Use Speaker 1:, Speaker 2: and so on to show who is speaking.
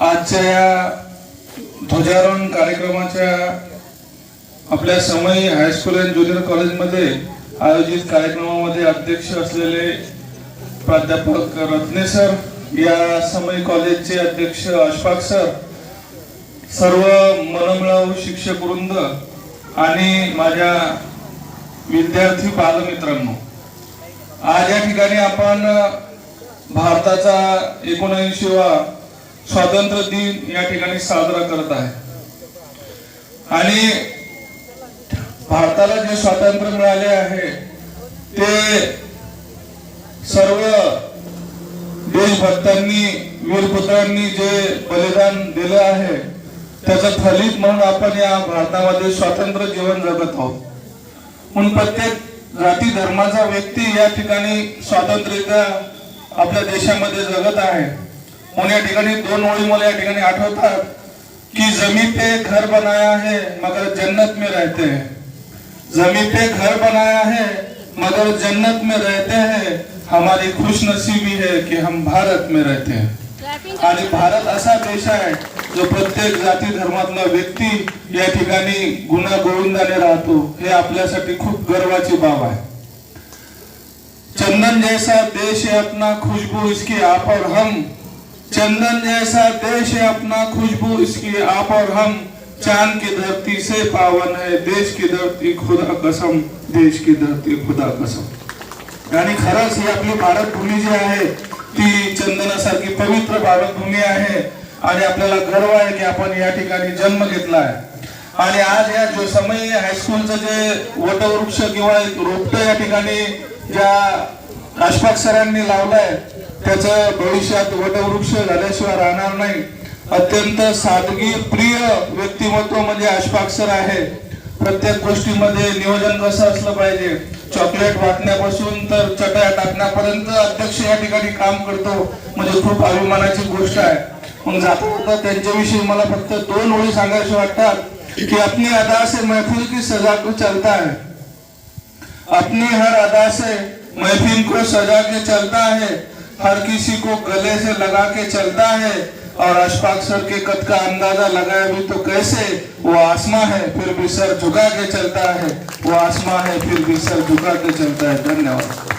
Speaker 1: आजच्या या ध्वजारोहण कार्यक्रमाच्या आपल्या समयी हायस्कूल अँड ज्युनियर कॉलेजमध्ये आयोजित कार्यक्रमामध्ये अध्यक्ष असलेले प्राध्यापक रत्ने सर या समय कॉलेजचे अध्यक्ष अशफाक सर सर्व मनमिळावू शिक्षक वृंद आणि माझ्या विद्यार्थी बालमित्रांनो आज या ठिकाणी आपण भारताचा एकोणऐंशीवा स्वातंत्र्य दिन या ठिकाणी साजरा करत आहे. आणि भारताला जे स्वातंत्र्य मिळाले आहे ते सर्व देशभक्तांनी वीरपुत्रांनी जे बलिदान दिलं आहे त्याचं फलित म्हणून आपण या भारतामध्ये स्वातंत्र्य जीवन जगत आहोत. म्हणून प्रत्येक जाती धर्माचा व्यक्ती या ठिकाणी स्वातंत्र्य आपल्या देशामध्ये जगत आहे. म्हणून या ठिकाणी दोन ओळी मला या ठिकाणी आठवतात की जमी पे घर बनाया है मगर जन्नत में रहते हैं. जमी पे घर बनाया है मगर जन्नत में रहते हैं. हमारी खुश नसीबी है कि हम भारत में रहते हैं. आणि भारत असा देश आहे जो प्रत्येक जाती धर्मातला व्यक्ती या ठिकाणी गुन्हा गोविंदाने राहतो. हे आपल्यासाठी खूप गर्वाची बाब आहे. चंदन जैसा देश है अपना खुशबू इसकी आप और हम चंदन जैसा देश है अपना खुशबू इसकी आप और हम चांद की धरती से पावन है देश की धरती खुदा कसम देश की धरती खुदा कसम। आणि खरंच ही आपली भारत भूमी जी आहे ती चंदनासारखी पवित्र भारत भूमी आहे आणि आपल्याला गर्व आहे की आपण या ठिकाणी जन्म घेतला आहे. आणि आज या जो समय हायस्कूलचं जे वटवृक्ष किंवा रोपट या ठिकाणी ज्या अशफाक सरांनी लावलंय त्याचं भविष्यात वटवृक्ष झाल्याशिवाय राहणार नाही. अत्यंत सादगी प्रिय व्यक्तिमत्व म्हणजे अशफाक सर आहे. प्रत्येक गोष्टीमध्ये नियोजन कसं असलं पाहिजे? चॉकलेट वाटण्यापासून तर चटया टाकण्यापर्यंत अध्यक्ष या ठिकाणी काम करतो. म्हणजे खूप अभिमानाची गोष्ट आहे. मग जाता त्यांच्याविषयी मला फक्त दोन ओळी सांगायचे वाटतात. की अपनी अदा से महफिल की सजा को चलता है. अपनी हर अदा से महफिल को सजा के चलता है. हर किसी को गले से लगा के चलता है और अशफाक सर के कद का अंदाज़ा लगाए भी तो कैसे? वो आसमा है, फिर भी सर झुका के चलता है। वो आसमा है, फिर भी सर झुका के चलता है। धन्यवाद।